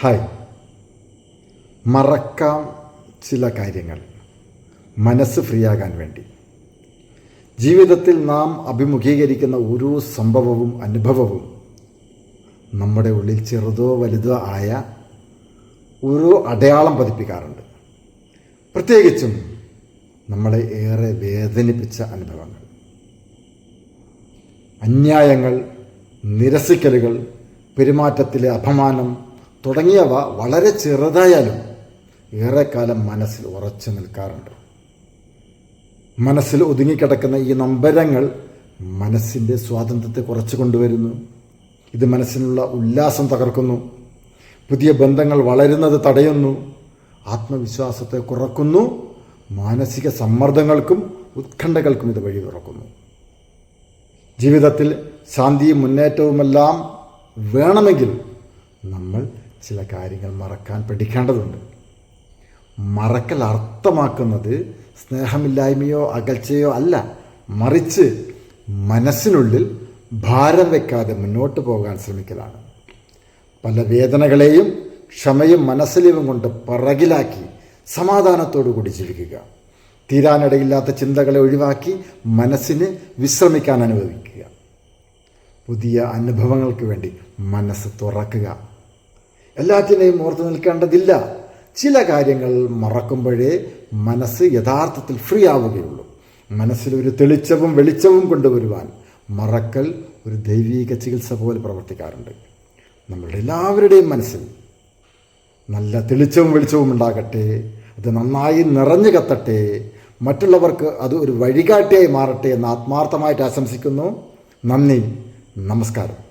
Hi മറക്കാം ചില കാര്യങ്ങൾ. മനസ്സ് ഫ്രീ ആകാൻ വേണ്ടി. ജീവിതത്തിൽ നാം അഭിമുഖീകരിക്കുന്ന ഓരോ സംഭവവും അനുഭവവും നമ്മുടെ ഉള്ളിൽ ചെറുതോ വലുതോ ആയ ഓരോ അടയാളം പതിപ്പിക്കാറുണ്ട്. പ്രത്യേകിച്ചും നമ്മളെ ഏറെ വേദനിപ്പിച്ച അനുഭവങ്ങൾ. അന്യായങ്ങൾ നിരസിക്കലുകൾ പെരുമാറ്റത്തിലെ അപമാനം തുടങ്ങിയവ വളരെ ചെറുതായാലും ഏറെക്കാലം മനസ്സിൽ ഉറച്ചു നിൽക്കാറുണ്ട്. മനസ്സിൽ ഒതുങ്ങിക്കിടക്കുന്ന ഈ നമ്പരങ്ങൾ മനസ്സിന്റെ സ്വാതന്ത്ര്യത്തെ കുറച്ച് കൊണ്ടുവരുന്നു. ഇത് മനസ്സിനുള്ള ഉല്ലാസം തകർക്കുന്നു. പുതിയ ബന്ധങ്ങൾ വളരുന്നത് തടയുന്നു. ആത്മവിശ്വാസത്തെ കുറക്കുന്നു. മാനസിക സമ്മർദ്ദങ്ങൾക്കും ഉത്കണ്ഠകൾക്കും ഇത് വഴി തുറക്കുന്നു. ജീവിതത്തിൽ ശാന്തിയും മുന്നേറ്റവുമെല്ലാം വേണമെങ്കിൽ നമ്മൾ ചില കാര്യങ്ങൾ മറക്കാൻ പഠിക്കേണ്ടതുണ്ട് മറക്കൽ അർത്ഥമാക്കുന്നത് സ്നേഹമില്ലായ്മയോ അകൽച്ചയോ അല്ല. മറിച്ച് മനസ്സിനുള്ളിൽ ഭാരം വെക്കാതെ മുന്നോട്ട് പോകാൻ ശ്രമിക്കലാണ്. പല വേദനകളെയും ക്ഷമയും മനസ്സിലിവും കൊണ്ട് പറകിലാക്കി സമാധാനത്തോടു കൂടി ജീവിക്കുക. തീരാനിടയില്ലാത്ത ചിന്തകളെ ഒഴിവാക്കി മനസ്സിന് വിശ്രമിക്കാൻ അനുവദിക്കുക. പുതിയ അനുഭവങ്ങൾക്ക് വേണ്ടി മനസ്സ് തുറക്കുക. എല്ലാറ്റിനെയും ഓർത്ത് നിൽക്കേണ്ടതില്ല. ചില കാര്യങ്ങൾ മറക്കുമ്പോഴേ മനസ്സ് യഥാർത്ഥത്തിൽ ഫ്രീ ആവുകയുള്ളൂ. മനസ്സിലൊരു തെളിച്ചവും വെളിച്ചവും കൊണ്ടുവരുവാൻ മറക്കൽ ഒരു ദൈവീക ചികിത്സ പോലെ പ്രവർത്തിക്കാറുണ്ട്. നമ്മളുടെ എല്ലാവരുടെയും മനസ്സിൽ നല്ല തെളിച്ചവും വെളിച്ചവും ഉണ്ടാകട്ടെ അത് നന്നായി നിറഞ്ഞു കത്തട്ടെ മറ്റുള്ളവർക്ക് അത് ഒരു വഴികാട്ടിയായി മാറട്ടെ എന്ന് ആത്മാർത്ഥമായിട്ട് ആശംസിക്കുന്നു. നന്ദി നമസ്കാരം.